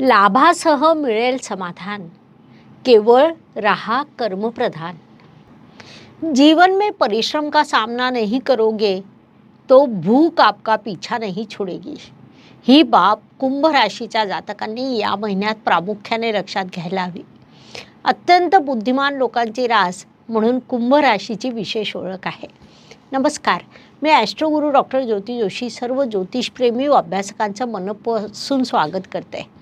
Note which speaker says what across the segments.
Speaker 1: लाभासह मिळेल समाधान. केवळ रहा कर्मप्रधान. जीवन में परिश्रम का सामना नहीं करोगे तो भूक आपका पीछा नहीं छोडेगी. ही बाब कुंभ राशीच्या जातकांनी या महिन्यात प्रामुख्याने लक्षात घ्यायला हवी. अत्यंत बुद्धिमान लोकांची रास म्हणून कुंभ राशीची विशेष ओळख आहे. नमस्कार. मी ॲस्ट्रोगुरू डॉक्टर ज्योती जोशी सर्व ज्योतिषप्रेमी व अभ्यासकांचं मनपासून स्वागत करते.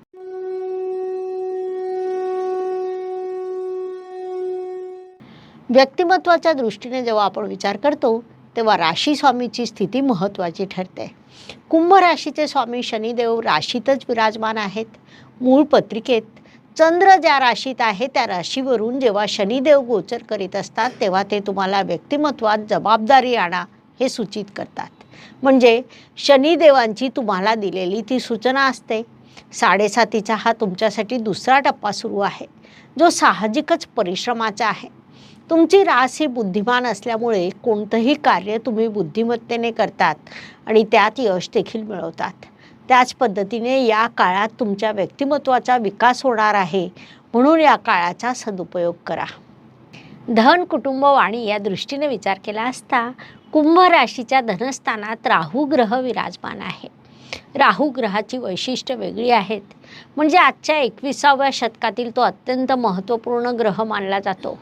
Speaker 1: व्यक्तिमत्वाच्या दृष्टीने जेव्हा आपण विचार करतो तेव्हा राशी स्वामीची स्थिती महत्त्वाची ठरते. कुंभ राशीचे स्वामी शनिदेव राशीतच विराजमान आहेत. मूळ पत्रिकेत चंद्र ज्या राशीत आहे त्या राशीवरून जेव्हा शनिदेव गोचर करीत असतात तेव्हा ते तुम्हाला व्यक्तिमत्वात जबाबदारी आणा हे सूचित करतात. म्हणजे शनिदेवांची तुम्हाला दिलेली ती सूचना असते. साडेसातीचा हा तुमच्यासाठी दुसरा टप्पा सुरू आहे. जो साहजिकच परिश्रमाचा आहे. तुमची रास ही बुद्धिमान असल्यामुळे कोणतंही कार्य तुम्ही बुद्धिमत्तेने करतात आणि त्यात यश देखील मिळवतात. त्याच पद्धतीने या काळात तुमच्या व्यक्तिमत्वाचा विकास होणार आहे. म्हणून या काळाचा सदुपयोग करा. धन कुटुंब वाणी या दृष्टीने विचार केला असता कुंभ राशीच्या धनस्थानात राहू ग्रह विराजमान आहे. राहू ग्रहाची वैशिष्ट्य वेगळी आहेत. म्हणजे आजच्या एकविसाव्या शतकातील तो अत्यंत महत्त्वपूर्ण ग्रह मानला जातो.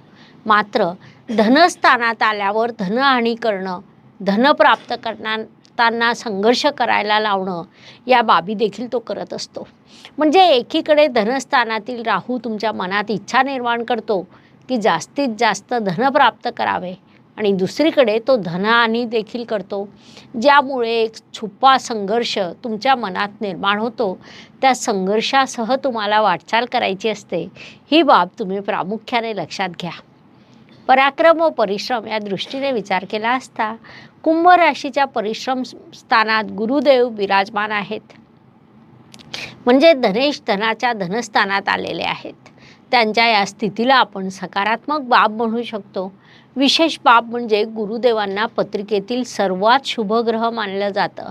Speaker 1: मात्र धनस्थानात आल्यावर धनहानी करणं धन प्राप्त करताना संघर्ष करायला लावणं या बाबी देखील तो करत असतो. म्हणजे एकीकडे धनस्थानातील राहू तुमच्या मनात इच्छा निर्माण करतो की जास्तीत जास्त धन प्राप्त करावे आणि दुसरीकडे तो धनहानी देखील करतो ज्यामुळे एक छुपा संघर्ष तुमच्या मनात निर्माण होतो. त्या संघर्षासह तुम्हाला वाटचाल करायची असते. ही बाब तुम्ही प्रामुख्याने लक्षात घ्या. पराक्रम व परिश्रम या दृष्टीने विचार केला असता कुंभ राशीच्या परिश्रम स्थानात गुरुदेव विराजमान आहेत. म्हणजे धनेश धनाच्या धनस्थानात आलेले आहेत. त्यांच्या या स्थितीला आपण सकारात्मक बाब म्हणू शकतो. विशेष बाब म्हणजे गुरुदेवांना पत्रिकेतील सर्वात शुभ ग्रह मानलं जातं.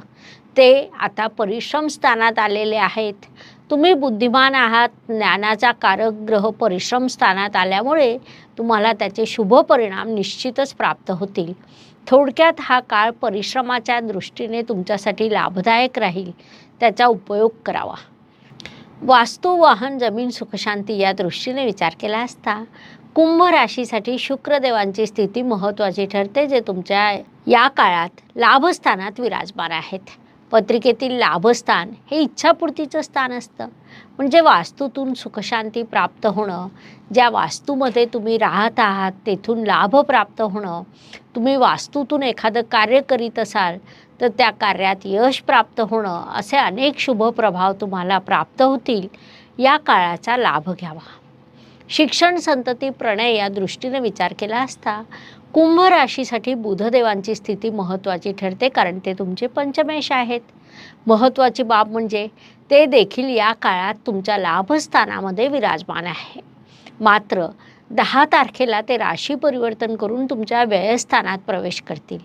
Speaker 1: ते आता परिश्रम स्थानात आलेले आहेत. तुम्ही बुद्धिमान आहात ज्ञानाचा कारक ग्रह परिश्रम स्थानात आल्यामुळे तुम्हाला त्याचे शुभ परिणाम निश्चितच प्राप्त होतील. थोडक्यात हा काळ परिश्रमाच्या दृष्टीने तुमच्यासाठी लाभदायक राहील त्याचा उपयोग करावा. वास्तू वाहन जमीन सुखशांती या दृष्टीने विचार केला असता कुंभ राशीसाठी शुक्रदेवांची स्थिती महत्त्वाची ठरते जे तुमच्या या काळात लाभस्थानात विराजमान आहेत. पत्रिकेतील लाभस्थान हे इच्छापूर्तीचं स्थान असतं. म्हणजे वास्तूतून सुखशांती प्राप्त होणं ज्या वास्तूमध्ये तुम्ही राहत आहात तेथून लाभ प्राप्त होणं तुम्ही वास्तूतून एखादं कार्य करीत असाल तर त्या कार्यात यश प्राप्त होणं असे अनेक शुभ प्रभाव तुम्हाला प्राप्त होतील या काळाचा लाभ घ्यावा. शिक्षण संतती प्रणय या दृष्टीने विचार केला असता कुंभ राशीसाठी बुधदेवांची स्थिती महत्त्वाची ठरते कारण ते तुमचे पंचमेश आहेत. महत्त्वाची बाब म्हणजे ते देखील या काळात तुमच्या लाभस्थानामध्ये विराजमान आहे. मात्र दहा तारखेला ते राशी परिवर्तन करून तुमच्या व्ययस्थानात प्रवेश करतील.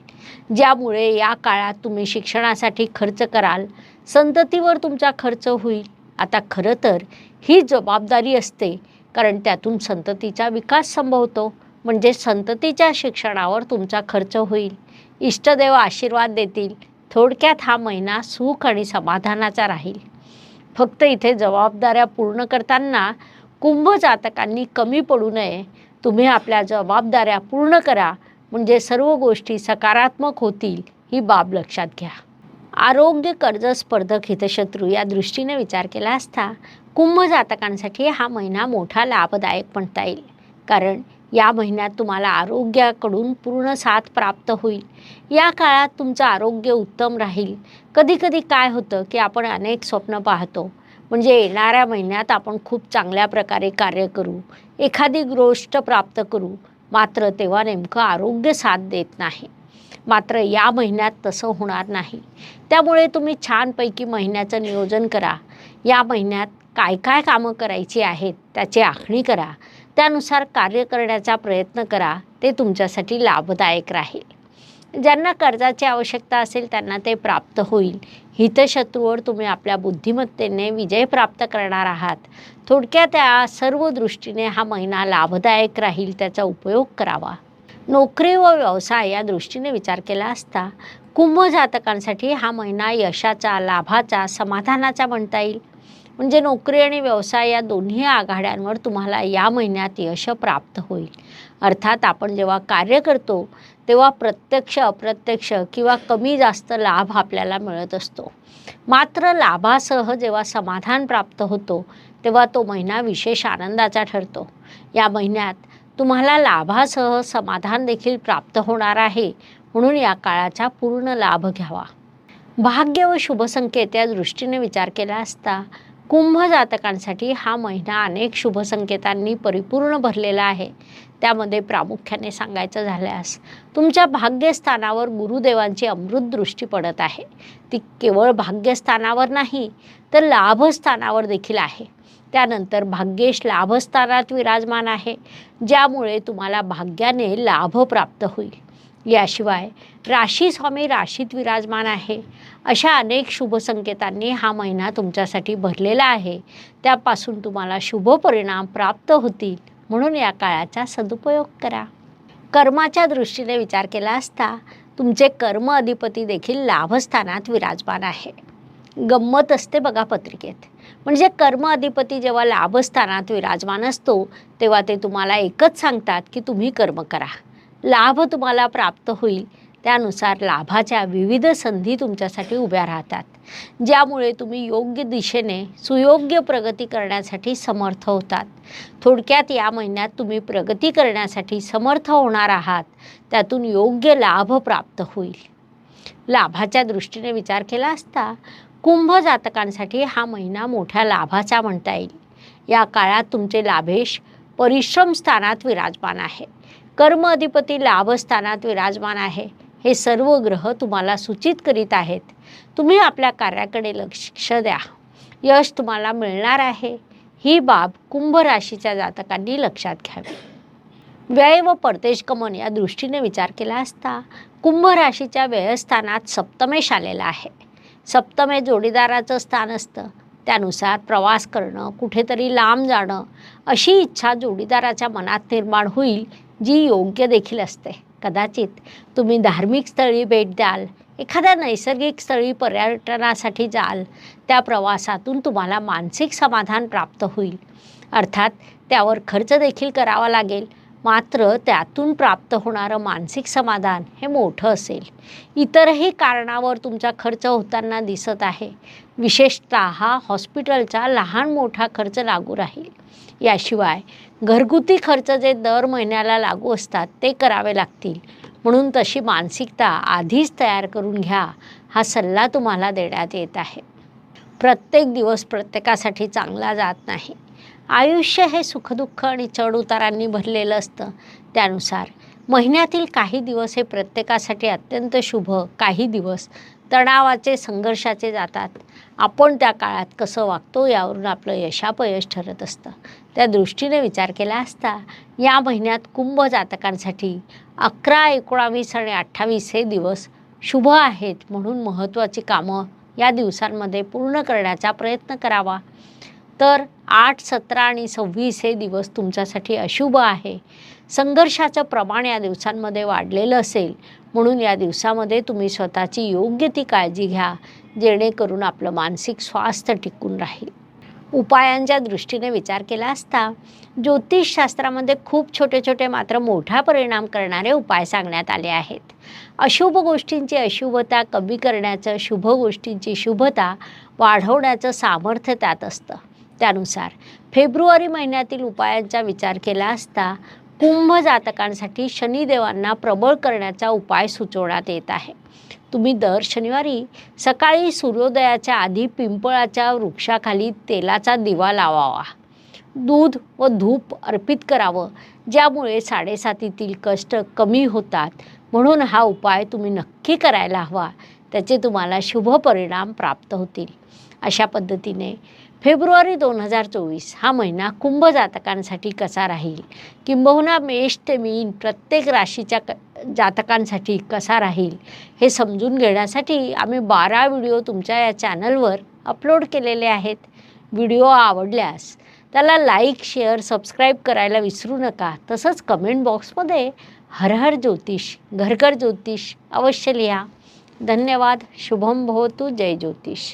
Speaker 1: ज्यामुळे या काळात तुम्ही शिक्षणासाठी खर्च कराल संततीवर तुमचा खर्च होईल. आता खरं तर ही जबाबदारी असते कारण त्यातून संततीचा विकास संभवतो. म्हणजे संततीच्या शिक्षणावर तुमचा खर्च होईल. इष्टदेव आशीर्वाद देतील. थोडक्यात हा महिना सुख आणि समाधानाचा राहील. फक्त इथे जबाबदाऱ्या पूर्ण करताना कुंभ जातकांनी कमी पडू नये. तुम्ही आपल्या जबाबदाऱ्या पूर्ण करा. म्हणजे सर्व गोष्टी सकारात्मक होतील ही बाब लक्षात घ्या. आरोग्य कर्ज स्पर्धक हितशत्रू या दृष्टीने विचार केला असता कुंभ जातकांसाठी हा महिना मोठा लाभदायक म्हणता येईल. कारण या महिन्यात तुम्हाला आरोग्याकडून पूर्ण साथ प्राप्त होईल. या काळात तुमचं आरोग्य उत्तम राहील. कधीकधी काय होतं की आपण अनेक स्वप्न पाहतो. म्हणजे येणाऱ्या महिन्यात आपण खूप चांगल्या प्रकारे कार्य करू. एखादी गोष्ट प्राप्त करू. मात्र तेव्हा नेमकं आरोग्य साथ देत नाही. मात्र या महिन्यात तसं होणार नाही. त्यामुळे तुम्ही छानपैकी महिन्याचं नियोजन करा. या महिन्यात काय काय कामं करायची आहेत त्याची आखणी करा. त्यानुसार कार्य करण्याचा प्रयत्न करा ते तुमच्यासाठी लाभदायक राहील. ज्यांना कर्जाची आवश्यकता असेल त्यांना ते प्राप्त होईल. हितशत्रूवर तुम्ही आपल्या बुद्धिमत्तेने विजय प्राप्त करणार आहात. थोडक्यात त्या सर्व दृष्टीने हा महिना लाभदायक राहील त्याचा उपयोग करावा. नोकरी व व्यवसाय या दृष्टीने विचार केला असता कुंभ जातकांसाठी हा महिना यशाचा लाभाचा समाधानाचा म्हणता येईल. म्हणजे नोकरी आणि व्यवसाय या दोन्ही आघाड्यांवर तुम्हाला या महिन्यात यश प्राप्त होईल. अर्थात आपण जेव्हा कार्य करतो तेव्हा प्रत्यक्ष अप्रत्यक्ष किंवा कमी जास्त लाभ आपल्याला मिळत असतो. मात्र लाभासह जेव्हा समाधान प्राप्त होतो तेव्हा तो महिना विशेष आनंदाचा ठरतो. या महिन्यात तुम्हाला लाभासह समाधान देखील प्राप्त होणार आहे म्हणून या काळाचा पूर्ण लाभ घ्यावा. भाग्य व शुभसंकेत या दृष्टीने विचार केला असता कुंभ जातकांसाठी हा महिना अनेक शुभसंकेतांनी परिपूर्ण भरलेला आहे. त्यामध्ये प्रामुख्याने सांगायचं झाल्यास तुमच्या भाग्यस्थानावर गुरुदेवांची अमृत दृष्टी पडत आहे. ती केवळ भाग्यस्थानावर नाही तर लाभस्थानावर देखील आहे. त्यानंतर भाग्येश लाभस्थानात विराजमान आहे ज्यामुळे तुम्हाला भाग्याने लाभ प्राप्त होईल. याशिवाय राशी स्वामी राशीत विराजमान आहे. अशा अनेक शुभ संकेतांनी हा महिना तुमच्यासाठी भरलेला आहे. त्यापासून तुम्हाला शुभ परिणाम प्राप्त होतील म्हणून या काळाचा सदुपयोग करा. कर्माच्या दृष्टीने विचार केला असता तुमचे कर्म अधिपती देखील लाभस्थानात विराजमान आहे. गंमत असते बघा पत्रिकेत. म्हणजे कर्म अधिपती जेव्हा लाभस्थानात विराजमान असतो तेव्हा ते तुम्हाला एकच सांगतात की तुम्ही कर्म करा. लाभ तुम्हाला प्राप्त होईल. त्यानुसार लाभाच्या विविध संधी तुमच्यासाठी उभ्या राहतात. ज्यामुळे तुम्ही योग्य दिशेने सुयोग्य प्रगती करण्यासाठी समर्थ होतात. थोडक्यात या महिन्यात तुम्ही प्रगती करण्यासाठी समर्थ होणार आहात. त्यातून योग्य लाभ प्राप्त होईल. लाभाच्या दृष्टीने विचार केला असता कुंभ जातकांसाठी हा महिना मोठ्या लाभाचा म्हणता येईल. या काळात तुमचे लाभेश परिश्रम स्थानात विराजमान आहे. कर्म अधिपती लाभस्थानात विराजमान आहे. हे सर्व ग्रह तुम्हाला सूचित करीत आहेत. तुम्ही आपल्या कार्याकडे लक्ष द्या. यश तुम्हाला मिळणार आहे. ही बाब कुंभ राशीच्या जातकांनी लक्षात घ्यावी. व्यय व परदेशगमन या दृष्टीने विचार केला असता कुंभ राशीच्या व्ययस्थानात सप्तमेश आलेला आहे. सप्तमे जोडीदाराचं स्थान असतं. त्यानुसार प्रवास करणं कुठेतरी लांब जाणं अशी इच्छा जोडीदाराच्या मनात निर्माण होईल जी योग्य देखील असते. कदाचित तुम्ही धार्मिक स्थळी भेट द्याल एखाद्या नैसर्गिक स्थळी पर्यटनासाठी जाल त्या प्रवासातून तुम्हाला मानसिक समाधान प्राप्त होईल. अर्थात त्यावर खर्च देखील करावा लागेल. मात्र त्यातून प्राप्त होणारं मानसिक समाधान हे मोठं असेल. इतरही कारणावर तुमचा खर्च होताना दिसत आहे. विशेषतः हा हॉस्पिटलचा लहान मोठा खर्च लागू राहील. याशिवाय घरगुती खर्च जे दर महिन्याला लागू असतात ते करावे लागतील. म्हणून तशी मानसिकता आधीच तयार करून घ्या हा सल्ला तुम्हाला देण्यात येत आहे. प्रत्येक दिवस प्रत्येकासाठी चांगला जात नाही. आयुष्य हे सुखदुःख आणि चढउतारांनी भरलेलं असतं. त्यानुसार महिन्यातील काही दिवस हे प्रत्येकासाठी अत्यंत शुभ काही दिवस तणावाचे संघर्षाचे जातात. आपण त्या काळात कसं वागतो यावरून आपलं यशापयश ठरत असतं. त्या दृष्टीने विचार केला असता या महिन्यात कुंभ जातकांसाठी अकरा एकोणावीस आणि अठ्ठावीस हे दिवस शुभ आहेत म्हणून महत्त्वाची कामं या दिवसांमध्ये पूर्ण करण्याचा प्रयत्न करावा. तर आठ सतरा आणि सव्वीस हे दिवस तुमच्यासाठी अशुभ आहे. संघर्षाचं प्रमाण या दिवसांमध्ये वाढलेलं असेल म्हणून या दिवसामध्ये तुम्ही स्वतःची योग्य ती काळजी घ्या जेणेकरून आपलं मानसिक स्वास्थ्य टिकून राहील. उपायांच्या दृष्टीने विचार केला असता ज्योतिषशास्त्रामध्ये खूप छोटे छोटे मात्र मोठा परिणाम करणारे उपाय सांगण्यात आले आहेत. अशुभ गोष्टींची अशुभता कमी करण्याचं शुभ गोष्टींची शुभता वाढवण्याचं सामर्थ्य त्यात असतं. त्यानुसार फेब्रुवारी महिन्यातील उपायांचा विचार केला असता कुंभ जातकांसाठी शनिदेवांना प्रबळ करण्याचा उपाय सुचवण्यात येत आहे. तुम्ही दर शनिवारी सकाळी सूर्योदयाच्या आधी पिंपळाच्या वृक्षाखाली तेलाचा दिवा लावावा. दूध व धूप अर्पित करावं ज्यामुळे साडेसातीतील कष्ट कमी होतात. म्हणून हा उपाय तुम्ही नक्की करायला हवा त्याचे तुम्हाला शुभ परिणाम प्राप्त होतील. अशा पद्धतीने. फेब्रुवारी दोन हजार चोवीस हा महिना कुंभ जातकांसाठी कसा राहील? किंबहुना मेष ते मीन प्रत्येक राशीच्या क जातकांसाठी कसा राहील? हे समजून घेण्यासाठी आम्ही बारा व्हिडिओ तुमच्या या चॅनलवर अपलोड केलेले आहेत. व्हिडिओ आवडल्यास त्याला लाईक शेअर सबस्क्राईब करायला विसरू नका. तसंच कमेंट बॉक्समध्ये हर हर ज्योतिष घरघर ज्योतिष अवश्य लिहा. धन्यवाद. शुभम भवतु. जय ज्योतिष.